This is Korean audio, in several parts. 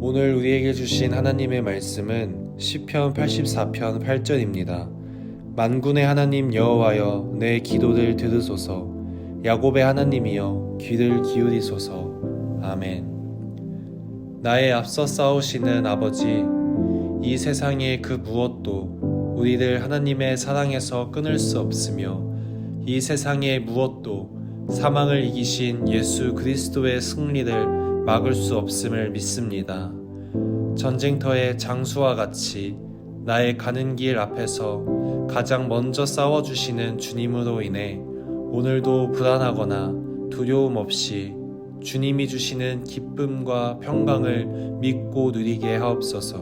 오늘 우리에게 주신 하나님의 말씀은 시편 84편 8절입니다. 만군의 하나님 여호와여 내 기도를 들으소서 야곱의 하나님이여 귀를 기울이소서 아멘. 나의 앞서 싸우시는 아버지 이 세상의 그 무엇도 우리를 하나님의 사랑에서 끊을 수 없으며 이 세상의 무엇도 사망을 이기신 예수 그리스도의 승리를 막을 수 없음을 믿습니다. 전쟁터의 장수와 같이 나의 가는 길 앞에서 가장 먼저 싸워주시는 주님으로 인해 오늘도 불안하거나 두려움 없이 주님이 주시는 기쁨과 평강을 믿고 누리게 하옵소서.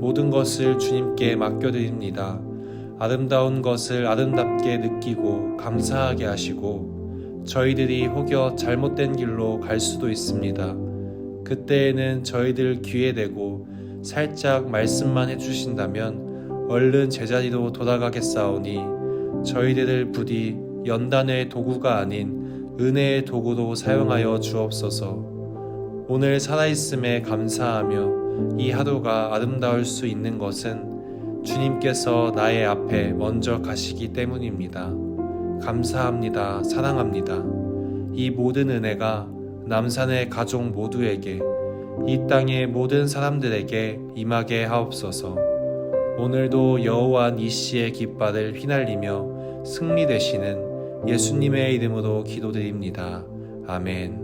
모든 것을 주님께 맡겨드립니다. 아름다운 것을 아름답게 느끼고 감사하게 하시고 저희들이 혹여 잘못된 길로 갈 수도 있습니다. 그때에는 저희들 귀에 대고 살짝 말씀만 해주신다면 얼른 제자리로 돌아가겠사오니 저희들을 부디 연단의 도구가 아닌 은혜의 도구로 사용하여 주옵소서. 오늘 살아있음에 감사하며 이 하루가 아름다울 수 있는 것은 주님께서 나의 앞에 먼저 가시기 때문입니다. 감사합니다. 사랑합니다. 이 모든 은혜가 남산의 가족 모두에게 이 땅의 모든 사람들에게 임하게 하옵소서. 오늘도 여호와 니시의 깃발을 휘날리며 승리 되시는 예수님의 이름으로 기도드립니다. 아멘.